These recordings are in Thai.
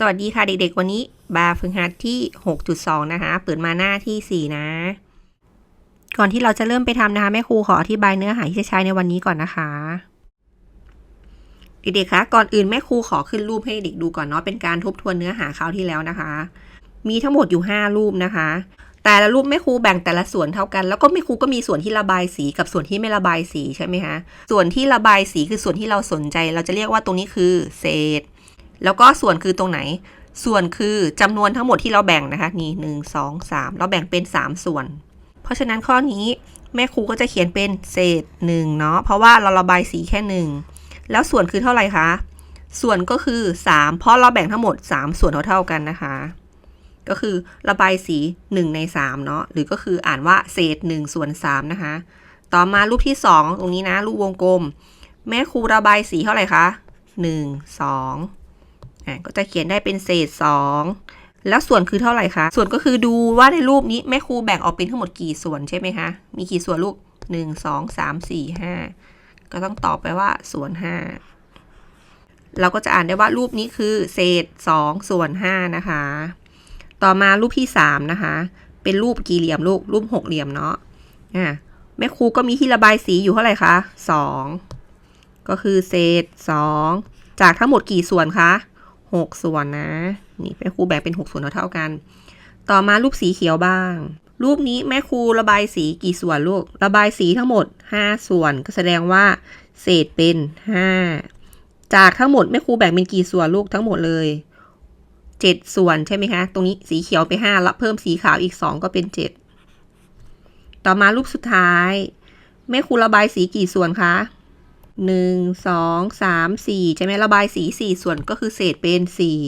สวัสดีค่ะเด็กๆ วันนี้บาฝึกหัดที่ 6.2 นะคะ เปิดมาหน้าที่ 4 นะ ก่อนที่เราจะเริ่มไปทำนะคะแม่ครูขออธิบายเนื้อหาที่จะใช้ในวันนี้ก่อนนะคะ เด็กๆคะก่อนอื่นแม่ครูขอขึ้นรูปให้เด็กดูก่อนเนาะเป็นการทบทวนเนื้อหาคราวที่แล้วนะคะ มีทั้งหมดอยู่ 5 รูปนะคะ แต่ละรูปแม่ครูแบ่งแต่ละส่วนเท่ากัน แล้วก็แม่ครูก็มีส่วนที่ระบายสีกับส่วนที่ไม่ระบายสีใช่ไหมคะส่วนที่ระบายสีคือส่วนที่เราสนใจ เราจะเรียกว่าตรงนี้คือเศษ แล้วก็ส่วนคือตรงไหน ส่วนคือจำนวนทั้งหมดที่เราแบ่งนะคะ นี่หนึ่งสองสามเราแบ่งเป็นสามส่วน เพราะฉะนั้นข้อนี้แม่ครูก็จะเขียนเป็นเศษหนึ่งเนาะเพราะว่าเราระบายสีแค่หนึ่งแล้วส่วนคือเท่าไหร่คะส่วนก็คือสามเพราะเราแบ่งทั้งหมดสามส่วนเท่าๆกันนะคะ ก็คือระบายสีหนึ่งในสามเนาะหรือก็คืออ่านว่าเศษหนึ่งส่วนสามนะคะ ต่อมารูปที่สองตรงนี้นะ รูปวงกลม แม่ครูระบายสีเท่าไหร่คะหนึ่งสอง ก็จะเขียนได้เป็นเศษสองแล้วส่วนคือเท่าไหร่คะ ส่วนก็คือดูว่าในรูปนี้แม่ครูแบ่งออกเป็นทั้งหมดกี่ส่วนใช่ไหมคะ มีกี่ส่วนลูกหนึ่งสองสามสี่ห้าก็ต้องตอบไปว่าส่วนห้าเราก็จะอ่านได้ว่ารูปนี้คือเศษสองส่วนห้านะคะ ต่อมารูปที่สามนะคะ เป็นรูปกี่เหลี่ยมลูก รูปหกเหลี่ยมเนาะอะแม่ครูก็มีที่ระบายสีอยู่เท่าไหร่คะสองก็คือเศษสองจากทั้งหมดกี่ส่วนคะ หกส่วนนะ นี่แม่ครูแบ่งเป็นหกส่วนเท่ากัน ต่อมารูปสีเขียวบ้าง รูปนี้แม่ครูระบายสีกี่ส่วนลูก ระบายสีทั้งหมด 5 ส่วน ก็แสดงว่า เศษเป็น 5 จากทั้งหมดแม่ครูแบ่งเป็นกี่ส่วนลูกทั้งหมดเลย 7 ส่วนใช่ไหมคะ ตรงนี้สีเขียวไป 5 แล้วเพิ่มสีขาวอีก 2 ก็เป็น 7 ต่อมารูปสุดท้ายแม่ครูระบายสีกี่ส่วนคะ หนึ่งสองสามสี่ใช่ไหมระบายสีสี่ส่วนก็คือเศษเป็นสี่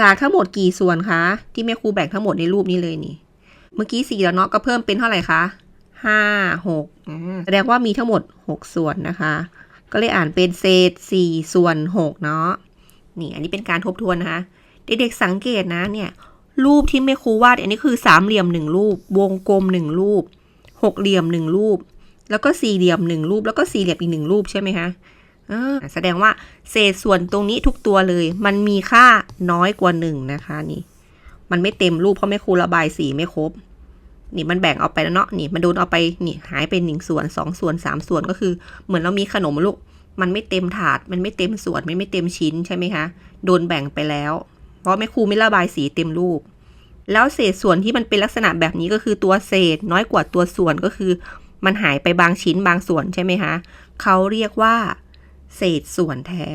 จากทั้งหมดกี่ส่วนคะ ที่แม่ครูแบ่งทั้งหมดในรูปนี้เลยนี่ เมื่อกี้สี่แล้วเนาะก็เพิ่มเป็นเท่าไหร่คะห้าหกแสดงว่ามีทั้งหมดหกส่วนนะคะ ก็เลยอ่านเป็นเศษสี่ส่วนหกเนาะนี่อันนี้เป็นการทบทวนนะคะเด็กๆสังเกตนะเนี่ย รูปที่แม่ครูวาดอันนี้คือสามเหลี่ยมหนึ่งรูป วงกลมหนึ่งรูปหกเหลี่ยมหนึ่งรูป แล้วก็สี่เหลี่ยมหนึ่งรูป แล้วก็สี่เหลี่ยมอีกหนึ่งรูปใช่ไหมคะแสดงว่าเศษส่วนตรงนี้ทุกตัวเลย มันมีค่าน้อยกว่าหนึ่งนะคะนี่ มันไม่เต็มรูปเพราะไม่ครูระบายสีไม่ครบ นี่มันแบ่งออกไปแล้วเนาะนี่มันโดนเอาไปนี่หายไปหนึ่งส่วนสองส่วนสามส่วนก็คือ เหมือนเรามีขนมลูก มันไม่เต็มถาด มันไม่เต็มส่วนมันไม่เต็มชิ้นใช่ไหมคะโดนแบ่งไปแล้ว เพราะแม่ครูไม่ระบายสีเต็มรูป แล้วเศษส่วนที่มันเป็นลักษณะแบบนี้ก็คือตัวเศษน้อยกว่าตัวส่วนก็คือ มันหายไปบางชิ้นบางส่วนใช่ไหมคะเขาเรียกว่า เศษส่วนแท้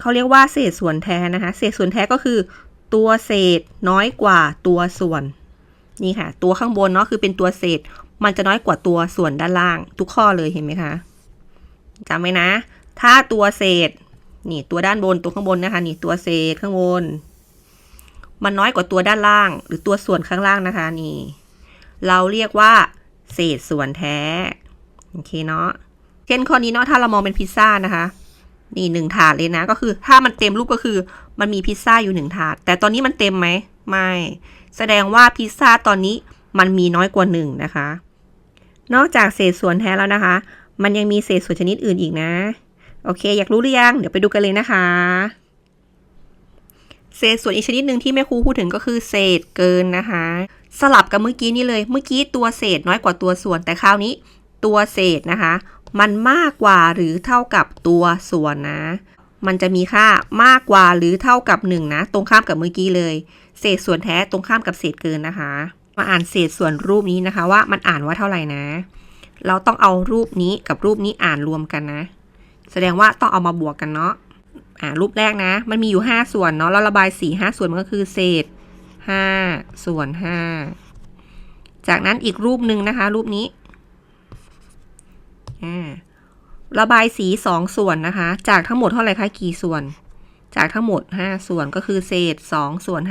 เขาเรียกว่าเศษส่วนแท้นะคะ เศษส่วนแท้ก็คือ ตัวเศษน้อยกว่าตัวส่วน นี่ค่ะ ตัวข้างบนเนาะคือเป็นตัวเศษ มันจะน้อยกว่าตัวส่วนด้านล่าง ทุกข้อเลยเห็นไหมคะจำไว้นะ ถ้าตัวเศษนี่ตัวด้านบนตัวข้างบนนะคะนี่ตัวเศษข้างบน มันน้อยกว่าตัวด้านล่าง หรือตัวส่วนข้างล่างนะคะนี่ เราเรียกว่า เศษส่วนแท้ โอเคเนาะ เช่นข้อนี้เนาะถ้าเรามองเป็นพิซซ่านะคะ นี่หนึ่งถาดเลยนะ ก็คือถ้ามันเต็มรูปก็คือ มันมีพิซซ่าอยู่หนึ่งถาด แต่ตอนนี้มันเต็มไหม ไม่ แสดงว่าพิซซ่าตอนนี้มันมีน้อยกว่าหนึ่งนะคะ นอกจากเศษส่วนแท้แล้วนะคะ มันยังมีเศษส่วนชนิดอื่นอีกนะ โอเค อยากรู้หรือยัง เดี๋ยวไปดูกันเลยนะคะ เศษส่วนอีกชนิดหนึ่งที่แม่ครูพูดถึงก็คือเศษเกินนะคะ สลับกับเมื่อกี้นี่เลย เมื่อกี้ตัวเศษน้อยกว่าตัวส่วน แต่คราวนี้ตัวเศษนะคะ มันมากกว่าหรือเท่ากับตัวส่วนนะ มันจะมีค่ามากกว่าหรือเท่ากับ 1 นะ ตรงข้ามกับเมื่อกี้เลย เศษส่วนแท้ตรงข้ามกับเศษเกินนะคะ มาอ่านเศษส่วนรูปนี้นะคะ ว่ามันอ่านว่าเท่าไหร่นะ เราต้องเอารูปนี้กับรูปนี้อ่านรวมกันนะ แสดงว่าต้องเอามาบวกกันเนาะอ่ารูปแรกนะ มันมีอยู่ 5 ส่วนเนาะแล้วระบายสี5ส่วนมันก็คือเศษ 5 ส่วน 5 จากนั้นอีกรูปหนึ่งนะคะ รูปนี้ ระบายสี 2 ส่วนนะคะ จากทั้งหมดเท่าไหร่คะกี่ส่วน จากทั้งหมด 5 ส่วนก็คือเศษ 2 ส่วน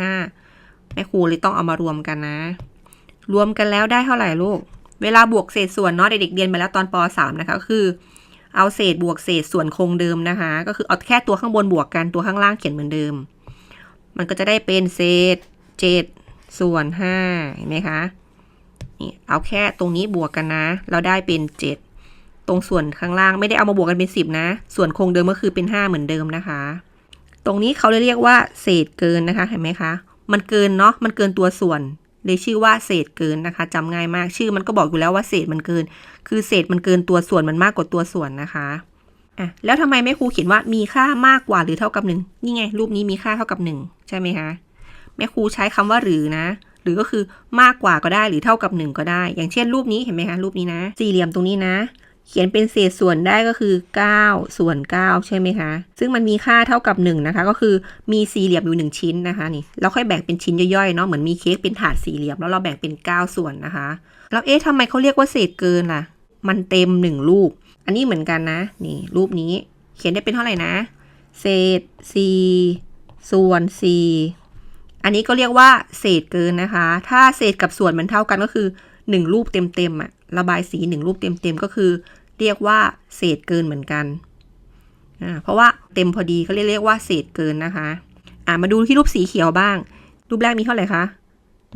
5 แม่ครูเลยต้องเอามารวมกันนะ รวมกันแล้วได้เท่าไหร่ลูก เวลาบวกเศษส่วนเนาะเด็กๆเรียนมาแล้วตอนป .3 นะคะคือเอาเศษบวกเศษส่วนคงเดิมนะคะ ก็คือเอาแค่ตัวข้างบนบวกกันตัวข้างล่างเขียนเหมือนเดิม มันก็จะได้เป็นเศษ 7 ส่วน5เห็นไหมคะนี่เอาแค่ตรงนี้บวกกันนะ เราได้เป็น 7 ตรงส่วนข้างล่างไม่ได้เอามาบวกกันเป็น 10 นะ ส่วนคงเดิมก็คือเป็น 5 เหมือนเดิมนะคะ ตรงนี้เขาเลยเรียกว่า เศษเกินนะคะเห็นไหมคะมันเกินเนาะมันเกินตัวส่วนเลยชื่อว่าเศษเกินนะคะจำง่ายมากชื่อมันก็บอกอยู่แล้วว่าเศษมันเกิน คือเศษมันเกินตัวส่วนมันมากกว่าตัวส่วนนะคะอะแล้วทำไมแม่ครูเขียนว่ามีค่ามากกว่าหรือเท่ากับหนึ่งนี่ไงรูปนี้มีค่าเท่ากับหนึ่งใช่ไหมคะ แม่ครูใช้คำว่าหรือนะ หรือก็คือมากกว่าก็ได้หรือเท่ากับหนึ่งก็ได้ อย่างเช่นรูปนี้เห็นไหมคะรูปนี้นะ สี่เหลี่ยมตรงนี้นะ เขียนเป็นเศษส่วนได้ก็คือ 9 ส่วน 9 ใช่ไหมคะ ซึ่งมันมีค่าเท่ากับ 1 นะคะ ก็คือมีสี่เหลี่ยมอยู่ 1 ชิ้นนะคะนี่เราค่อยแบ่งเป็นชิ้นย่อยๆเนาะเหมือนมีเค้กเป็นถาดสี่เหลี่ยมแล้วเราแบ่งเป็น 9 ส่วนนะคะแล้วเอ๊ะทำไมเขาเรียกว่าเศษเกินล่ะ มันเต็ม 1 รูป อันนี้เหมือนกันนะ นี่รูปนี้ เขียนได้เป็นเท่าไหร่นะ เศษ4ส่วน4 อันนี้ก็เรียกว่าเศษเกินนะคะ ถ้าเศษกับส่วนมันเท่ากันก็คือ 1 รูปเต็มๆอะระบายสี 1 รูปเต็มๆก็คือ เรียกว่าเศษเกินเหมือนกันอ่าเพราะว่าเต็มพอดีเขาเรียกเรียกว่าเศษเกินนะคะอ่ามาดูที่รูปสีเขียวบ้าง รูปแรกมีเท่าไหร่คะ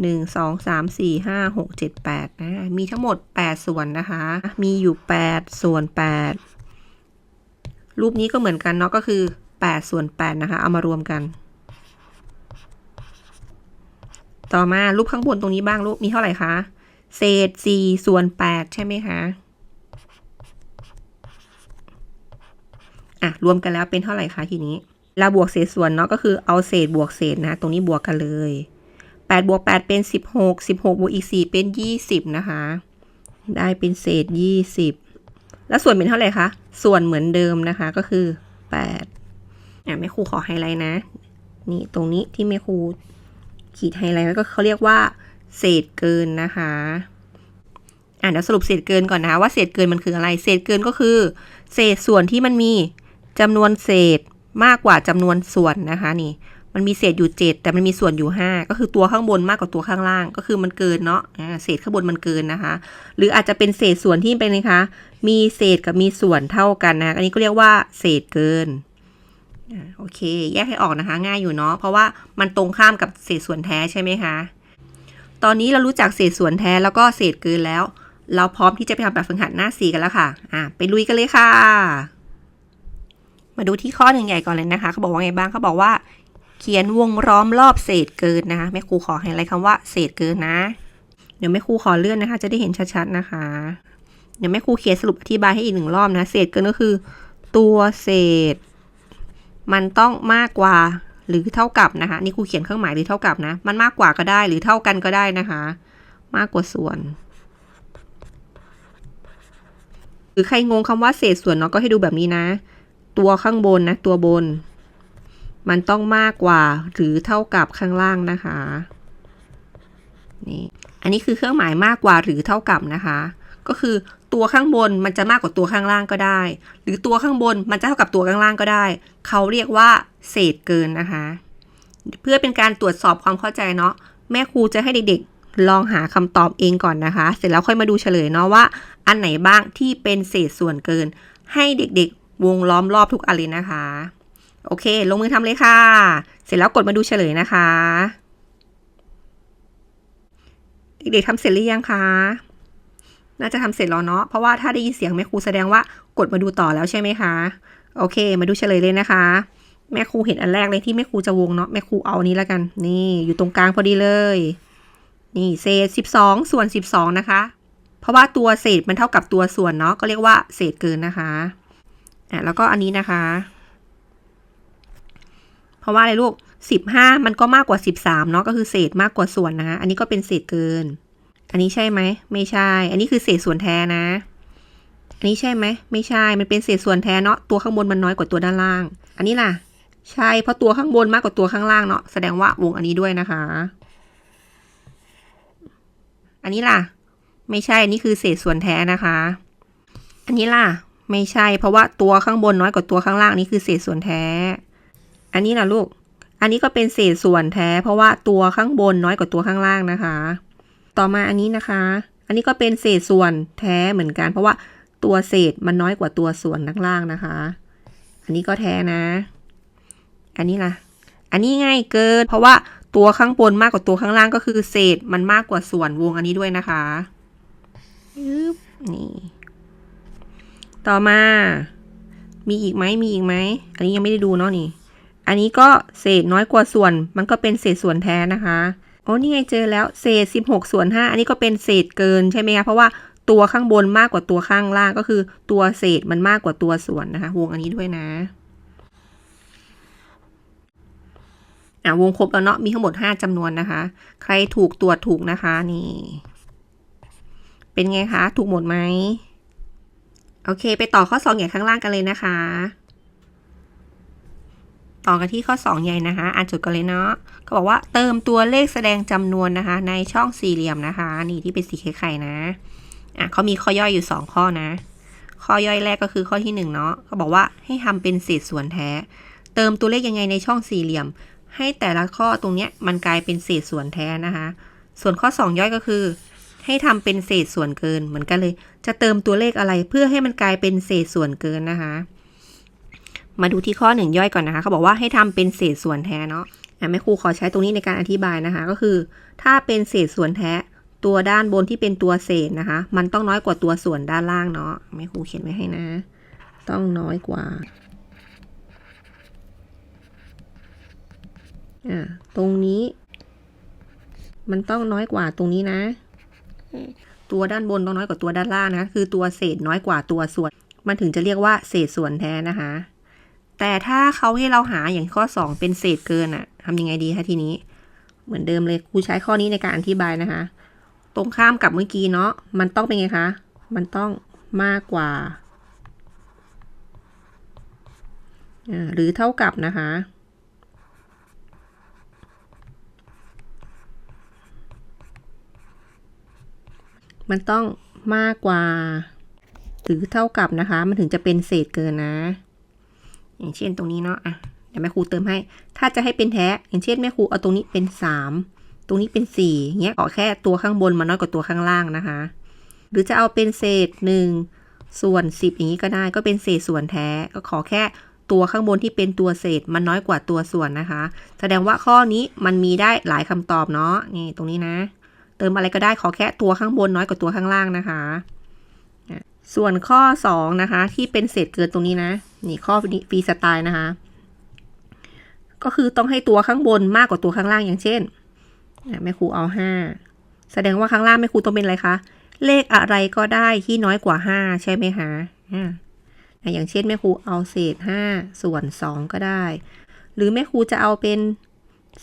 หนึ่งสองสามสี่ห้าหกเจ็ดแปดนะมีทั้งหมดแปดส่วนนะคะ มีอยู่แปดส่วนแปดรูปนี้ก็เหมือนกันเนาะก็คือแปดส่วนแปดนะคะ เอามารวมกัน ต่อมารูปข้างบนตรงนี้บ้างรูปมีเท่าไหร่คะ เศษสี่ส่วนแปดใช่ไหมคะ อะ รวมกันแล้วเป็นเท่าไหร่คะทีนี้เราบวกเศษส่วนเนาะก็คือเอาเศษบวกเศษนะ ตรงนี้บวกกันเลย8บวก8เป็น 16 16บวกอีก 4 เป็น 20 นะคะ ได้เป็นเศษ 20 แล้วส่วนเป็นเท่าไหร่คะ ส่วนเหมือนเดิมนะคะก็คือ8อะแม่ครูขอไฮไลท์นะ นี่ตรงนี้ที่แม่ครู ขีดไฮไลท์ไว้ก็เขาเรียกว่า เศษเกินนะคะอะเดี๋ยวสรุปเศษเกินก่อนนะคะว่าเศษเกินมันคืออะไร เศษเกินก็คือ เศษส่วนที่มันมีจำนวนเศษมากกว่าจำนวนส่วนนะคะนี่มันมีเศษอยู่ 7 แต่มันมีส่วนอยู่ 5 ก็คือตัวข้างบนมากกว่าตัวข้างล่าง ก็คือมันเกินเนาะเศษข้างบนมันเกินนะคะ หรืออาจจะเป็นเศษส่วนที่เป็นนะคะ มีเศษกับมีส่วนเท่ากันนะ อันนี้ก็เรียกว่าเศษเกิน โอเค แยกให้ออกนะคะ ง่ายอยู่เนาะ เพราะว่ามันตรงข้ามกับเศษส่วนแท้ใช่ไหมคะ ตอนนี้เรารู้จักเศษส่วนแท้แล้วก็เศษเกินแล้ว เราพร้อมที่จะไปทำแบบฝึกหัดหน้าสีกันแล้วค่ะ อ่าไปลุยกันเลยค่ะ มาดูที่ข้อหนึ่งใหญ่ก่อนเลยนะคะ เขาบอกว่าไงบ้าง เขาบอกว่า เขียนวงล้อมรอบเศษเกินนะคะ แม่ครูขอให้อะไรคำว่าเศษเกินนะ เดี๋ยวแม่ครูขอเลื่อนนะคะ จะได้เห็นชัดๆนะคะ เดี๋ยวแม่ครูเขียนสรุปอธิบายให้อีกหนึ่งรอบนะ เศษเกินก็คือ ตัวเศษ มันต้องมากกว่าหรือเท่ากับนะคะ นี่ครูเขียนเครื่องหมายหรือเท่ากับนะ มันมากกว่าก็ได้หรือเท่ากันก็ได้นะคะ มากกว่าส่วน หรือใครงงคำว่าเศษส่วนเนาะก็ให้ดูแบบนี้นะ ตัวข้างบนนะ ตัวบน มันต้องมากกว่าหรือเท่ากับข้างล่างนะคะนี่อันนี้คือเครื่องหมายมากกว่าหรือเท่ากับนะคะ ก็คือ ตัวข้างบนมันจะมากกว่าตัวข้างล่างก็ได้ หรือตัวข้างบนมันจะเท่ากับตัวข้างล่างก็ได้ เขาเรียกว่าเศษเกินนะคะ เพื่อเป็นการตรวจสอบความเข้าใจเนาะแม่ครูจะให้เด็กๆลองหาคำตอบเองก่อนนะคะ เสร็จแล้วค่อยมาดูเฉลยเนาะว่า อันไหนบ้างที่เป็นเศษส่วนเกิน ให้เด็กๆ วงล้อมรอบทุกอันเลยนะคะ โอเค ลงมือทำเลยค่ะ เสร็จแล้วกดมาดูเฉลยนะคะ เด็กๆทำเสร็จหรือยังคะ น่าจะทำเสร็จแล้วเนาะ เพราะว่าถ้าได้ยินเสียงแม่ครูแสดงว่ากดมาดูต่อแล้วใช่ไหมคะ โอเค มาดูเฉลยเลยนะคะ แม่ครูเห็นอันแรกเลยที่แม่ครูจะวงเนาะ แม่ครูเอานี้แล้วกัน นี่อยู่ตรงกลางพอดีเลย นี่เศษสิบสองส่วนสิบสองนะคะ เพราะว่าตัวเศษมันเท่ากับตัวส่วนเนาะ ก็เรียกว่าเศษเกินนะคะ อะแล้วก็อันนี้นะคะ เพราะว่าอะไรลูกสิบห้ามันก็มากกว่าสิบสามเนาะ ก็คือเศษมากกว่าส่วนนะคะ อันนี้ก็เป็นเศษเกิน อันนี้ใช่ไหม ไม่ใช่ อันนี้คือเศษส่วนแท้นะ อันนี้ใช่ไหม ไม่ใช่ มันเป็นเศษส่วนแท้เนาะ ตัวข้างบนมันน้อยกว่าตัวด้านล่าง อันนี้ล่ะ ใช่ เพราะตัวข้างบนมากกว่าตัวข้างล่างเนาะ แสดงว่าวงอันนี้ด้วยนะคะ อันนี้ล่ะ ไม่ใช่ อันนี้คือเศษส่วนแท้นะคะ อันนี้ล่ะ ไม่ใช่ เพราะว่าตัวข้างบนน้อยกว่าตัวข้างล่างนี่คือเศษส่วนแท้ อันนี้ล่ะลูก อันนี้ก็เป็นเศษส่วนแท้ เพราะว่าตัวข้างบนน้อยกว่าตัวข้างล่างนะคะ ต่อมาอันนี้นะคะ อันนี้ก็เป็นเศษส่วนแท้เหมือนกัน เพราะว่าตัวเศษมันน้อยกว่าตัวส่วนด้านล่างนะคะ อันนี้ก็แท้นะ อันนี้ล่ะ อันนี้ไงเกิน เพราะว่าตัวข้างบนมากกว่าตัวข้างล่างก็คือเศษมันมากกว่าส่วนวงอันนี้ด้วยนะคะยึบนี่ ต่อมา มีอีกไหมมีอีกไหม อันนี้ยังไม่ได้ดูเนาะนี่ อันนี้ก็เศษน้อยกว่าส่วน มันก็เป็นเศษส่วนแท้นะคะ อ๋อนี่ไงเจอแล้วเศษ 16 ส่วน 5 อันนี้ก็เป็นเศษเกินใช่ไหมคะเพราะว่าตัวข้างบนมากกว่าตัวข้างล่างก็คือตัวเศษมันมากกว่าตัวส่วนนะคะ วงอันนี้ด้วยนะอะวงครบแล้วเนาะมีทั้งหมด 5จำนวนนะคะ ใครถูกตรวจถูกนะคะนี่ เป็นไงคะ ถูกหมดไหมโอเค ไปต่อข้อ2ใหญ่ข้างล่างกันเลยนะคะ ต่อกันที่ข้อ 2 ใหญ่นะคะ อ่านจุดกันเลยเนาะเขาบอกว่าเติมตัวเลขแสดงจำนวนนะคะ ในช่องสี่เหลี่ยมนะคะ นี่ที่เป็นสีไข่ๆนะอะเขามีข้อย่อยอยู่ 2 ข้อนะ ข้อย่อยแรกก็คือข้อที่ 1 เนาะเขาบอกว่าให้ทำเป็นเศษส่วนแท้ เติมตัวเลขยังไงในช่องสี่เหลี่ยม ให้แต่ละข้อตรงเนี้ยมันกลายเป็นเศษส่วนแท้นะคะ ส่วนข้อ 2 ย่อยก็คือ ให้ทำเป็นเศษส่วนเกินเหมือนกันเลย จะเติมตัวเลขอะไรเพื่อให้มันกลายเป็นเศษส่วนเกินนะคะ มาดูที่ข้อหนึ่งย่อยก่อนนะคะ เขาบอกว่าให้ทำเป็นเศษส่วนแท้เนาะอะแม่ครูขอใช้ตรงนี้ในการอธิบายนะคะ ก็คือ ถ้าเป็นเศษส่วนแท้ตัวด้านบนที่เป็นตัวเศษนะคะ มันต้องน้อยกว่าตัวส่วนด้านล่างเนาะแม่ครูเขียนไว้ให้นะ ต้องน้อยกว่าอ่าตรงนี้ มันต้องน้อยกว่าตรงนี้นะ ตัวด้านบนต้องน้อยกว่าตัวด้านล่างนะ คือตัวเศษน้อยกว่าตัวส่วน มันถึงจะเรียกว่าเศษส่วนแท้นะคะ แต่ถ้าเขาให้เราหาอย่างข้อ 2 เป็นเศษเกินอะทำยังไงดีคะทีนี้ เหมือนเดิมเลยครูใช้ข้อนี้ในการอธิบายนะคะ ตรงข้ามกับเมื่อกี้เนาะมันต้องเป็นไงคะ มันต้องมากกว่าอ่าหรือเท่ากับนะคะ มันต้องมากกว่า หรือเท่ากับนะคะ มันถึงจะเป็นเศษเกินนะ อย่างเช่นตรงนี้เนาะอะเดี๋ยวแม่ครูเติมให้ ถ้าจะให้เป็นแท้ อย่างเช่นแม่ครูเอาตรงนี้เป็น 3 ตรงนี้เป็น4เงี้ยขอแค่ตัวข้างบนมันน้อยกว่าตัวข้างล่างนะคะ หรือจะเอาเป็นเศษ 1 ส่วน 10 อย่างนี้ก็ได้ก็เป็นเศษส่วนแท้ ก็ขอแค่ตัวข้างบนที่เป็นตัวเศษมันน้อยกว่าตัวส่วนนะคะ แสดงว่าข้อนี้มันมีได้หลายคำตอบเนาะนี่ตรงนี้นะ เติมอะไรก็ได้ขอแค่ตัวข้างบนน้อยกว่าตัวข้างล่างนะคะ ส่วนข้อ2นะคะที่เป็นเศษเกินตรงนี้นะ นี่ข้อฟรีสไตล์นะคะ ก็คือต้องให้ตัวข้างบนมากกว่าตัวข้างล่างอย่างเช่นแม่ครูเอา5แสดงว่าข้างล่างแม่ครูต้องเป็นอะไรคะเลขอะไรก็ได้ที่น้อยกว่า5ใช่ไหมคะอ่าอย่างเช่นแม่ครูเอาเศษ5ส่วน2ก็ได้ หรือแม่ครูจะเอาเป็น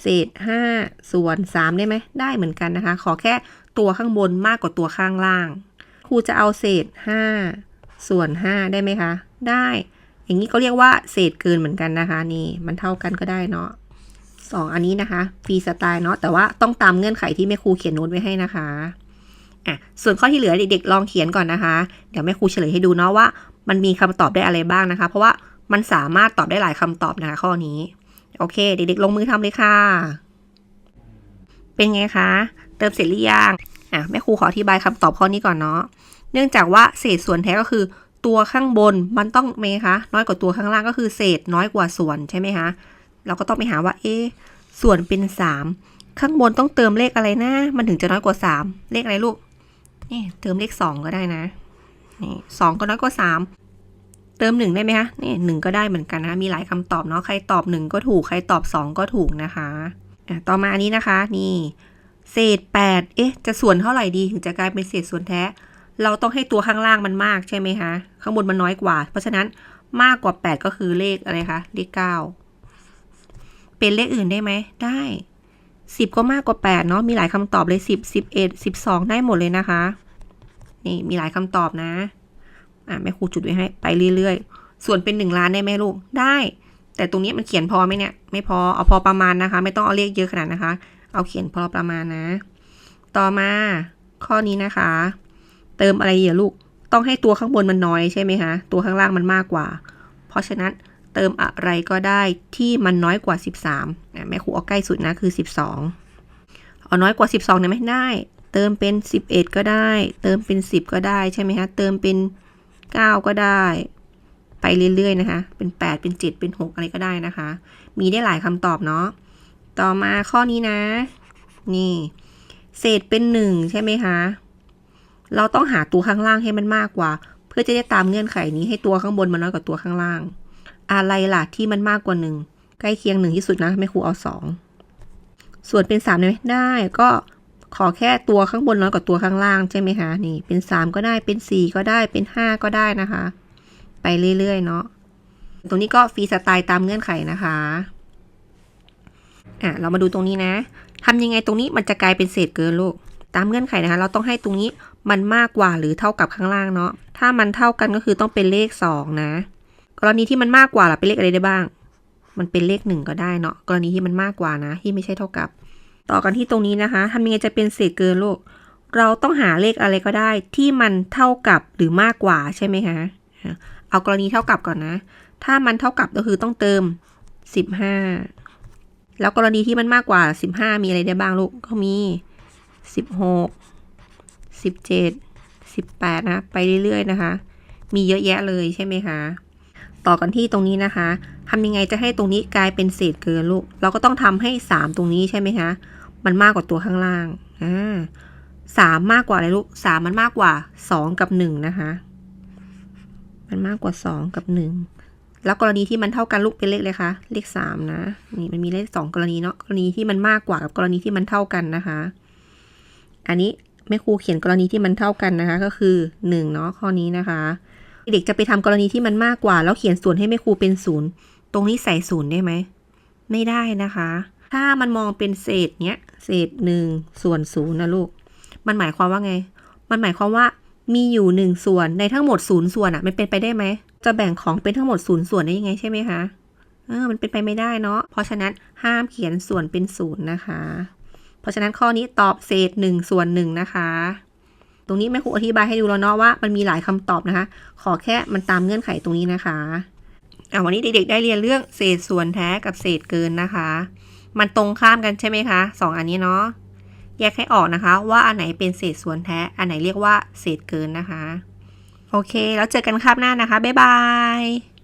เศษ5ส่วน3ได้ไหมได้เหมือนกันนะคะ ขอแค่ตัวข้างบนมากกว่าตัวข้างล่าง ครูจะเอาเศษ5ส่วน5ได้ไหมคะ ได้ อย่างนี้ก็เรียกว่าเศษเกินเหมือนกันนะคะ นี่มันเท่ากันก็ได้เนาะสองอันนี้นะคะฟรีสไตล์เนาะแต่ว่าต้องตามเงื่อนไขที่แม่ครูเขียนโน้ตไว้ให้นะคะอะส่วนข้อที่เหลือเด็กๆลองเขียนก่อนนะคะ เดี๋ยวแม่ครูเฉลยให้ดูเนาะว่า มันมีคำตอบได้อะไรบ้างนะคะ เพราะว่ามันสามารถตอบได้หลายคำตอบนะคะ ข้อนี้ โอเค เด็กๆลงมือทำเลยค่ะ เป็นไงคะ เติมเสร็จหรือยังอะแม่ครูขออธิบายคำตอบข้อนี้ก่อนเนาะเนื่องจากว่าเศษส่วนแท้ก็คือ ตัวข้างบนมันต้องไหมคะน้อยกว่าตัวข้างล่างก็คือเศษน้อยกว่าส่วนใช่ไหมคะเราก็ต้องไปหาว่าเอ๊ส่วนเป็น 3 ข้างบนต้องเติมเลขอะไรนะมันถึงจะน้อยกว่า 3 เลขอะไรลูกนี่เติมเลข 2 ก็ได้นะนี่สก็น้อยกว่า 3 เติม 1 ได้ไหมคะนี่หก็ได้เหมือนกันนะมีหลายคำตอบเนาะใครตอบ 1 ก็ถูกใครตอบ 2 ก็ถูกนะคะอะต่อมาอันนี้นะคะนี่เศษ 8 เอ๊ะ จะส่วนเท่าไหร่ดี ถึงจะกลายเป็นเศษส่วนแท้ เราต้องให้ตัวข้างล่างมันมากใช่ไหมคะ ข้างบนมันน้อยกว่า เพราะฉะนั้นมากกว่า 8 ก็คือเลขอะไรคะ เลข 9 เป็นเลขอื่นได้ไหม ได้ 10 ก็มากกว่า 8 เนาะ มีหลายคำตอบเลย 10 11 12 ได้หมดเลยนะคะ นี่มีหลายคำตอบนะ อะแม่ครูจุดไว้ให้ ไปเรื่อยๆ ส่วนเป็น 1 ล้านได้ไหมลูก ได้ แต่ตรงนี้มันเขียนพอไหมเนี่ย ไม่พอ เอาพอประมาณนะคะ ไม่ต้องเอาเลขเยอะขนาดนะคะ เอาเขียนพอประมาณนะ ต่อมาข้อนี้นะคะ เติมอะไรอย่าลูก ต้องให้ตัวข้างบนมันน้อยใช่ไหมคะตัวข้างล่างมันมากกว่า เพราะฉะนั้นเติมอะไรก็ได้ที่มันน้อยกว่า 13แม่ครูเอาใกล้สุดนะคือ 12 เอาน้อยกว่า 12ได้ไหมได้ เติมเป็น 11 ก็ได้ เติมเป็น 10 ก็ได้ใช่ไหมคะเติมเป็น 9 ก็ได้ ไปเรื่อยๆนะคะ เป็น 8 เป็น 7 เป็น 6 อะไรก็ได้นะคะ มีได้หลายคำตอบเนาะต่อมาข้อนี้นะ นี่ เศษเป็น 1 ใช่ไหมคะ เราต้องหาตัวข้างล่างให้มันมากกว่า เพื่อจะได้ตามเงื่อนไขนี้ให้ตัวข้างบนมันน้อยกว่าตัวข้างล่าง อะไรล่ะที่มันมากกว่าหนึ่งใกล้เคียงหนึ่งที่สุดนะแม่ครูเอาสองส่วนเป็นสามได้ไหมได้ก็ขอแค่ตัวข้างบนน้อยกว่าตัวข้างล่างใช่ไหมคะนี่ เป็นสามก็ได้เป็นสี่ก็ได้เป็นห้าก็ได้นะคะ ไปเรื่อยๆเนาะตรงนี้ก็ฟรีสไตล์ตามเงื่อนไขนะคะอะเรามาดูตรงนี้นะทำยังไงตรงนี้มันจะกลายเป็นเศษเกินลูกตามเงื่อนไขนะคะ เราต้องให้ตรงนี้ มันมากกว่าหรือเท่ากับข้างล่างเนาะ ถ้ามันเท่ากันก็คือต้องเป็นเลขสองนะ กรณีที่มันมากกว่าล่ะเป็นเลขอะไรได้บ้าง มันเป็นเลขหนึ่งก็ได้เนาะ กรณีที่มันมากกว่านะ ที่ไม่ใช่เท่ากับ ต่อกันที่ตรงนี้นะคะทำยังไงจะเป็นเศษเกินลูก เราต้องหาเลขอะไรก็ได้ ที่มันเท่ากับหรือมากกว่าใช่ไหมคะ เอากรณีเท่ากับก่อนนะ ถ้ามันเท่ากับก็คือต้องเติม 15 แล้วกรณีที่มันมากกว่า 15 มีอะไรได้บ้างลูก ก็มี 16 17 18 นะ ไปเรื่อยๆนะคะ มีเยอะแยะเลยใช่ไหมคะ ต่อกันที่ตรงนี้นะคะทำยังไงจะให้ตรงนี้กลายเป็นเศษเกินลูก เราก็ต้องทำให้ 3 ตรงนี้ใช่ไหมคะ มันมากกว่าตัวข้างล่าง อ่าสามมากกว่าอะไรลูกสามมันมากกว่า2กับ1นะคะ มันมากกว่า2กับ1แล้วกรณีที่มันเท่ากันลูกเป็นเลขเลยคะเลข3นะ นี่มันมีเลข2กรณีเนาะกรณีที่มันมากกว่ากับกรณีที่มันเท่ากันนะคะ อันนี้ แม่ครูเขียนกรณีที่มันเท่ากันนะคะ ก็คือ1เนาะข้อนี้นะคะ เด็กจะไปทำกรณีที่มันมากกว่า แล้วเขียนส่วนให้แม่ครูเป็นศูนย์ตรงนี้ใส่ศูนย์ได้ไหมไม่ได้นะคะ ถ้ามันมองเป็นเศษเนี้ยเศษหนึ่งส่วนศูนย์นะลูก มันหมายความว่าไง มันหมายความว่ามีอยู่หนึ่งส่วนในทั้งหมดศูนย์ส่วนอะ่ะมันเป็นไปได้ไหม จะแบ่งของเป็นทั้งหมดศูนย์ส่วนได้ยังไงใช่ไหมคะเออมันเป็นไปไม่ได้เนาะเพราะฉะนั้นห้ามเขียนส่วนเป็นศูนย์นะคะ เพราะฉะนั้นข้อนี้ตอบเศษหนึ่งส่วนหนึ่งนะคะ ตรงนี้แม่ครูอธิบายให้ดูแล้วเนาะว่ามันมีหลายคำตอบนะคะ ขอแค่มันตามเงื่อนไขตรงนี้นะคะอะวันนี้เด็กๆ ได้เรียนเรื่องเศษส่วนแท้กับเศษเกินนะคะ มันตรงข้ามกันใช่ไหมคะสองอันนี้เนาะแยกให้ออกนะคะ ว่าอันไหนเป็นเศษส่วนแท้ อันไหนเรียกว่าเศษเกินนะคะ โอเค แล้วเจอกันคราบหน้านะคะ บ๊ายบาย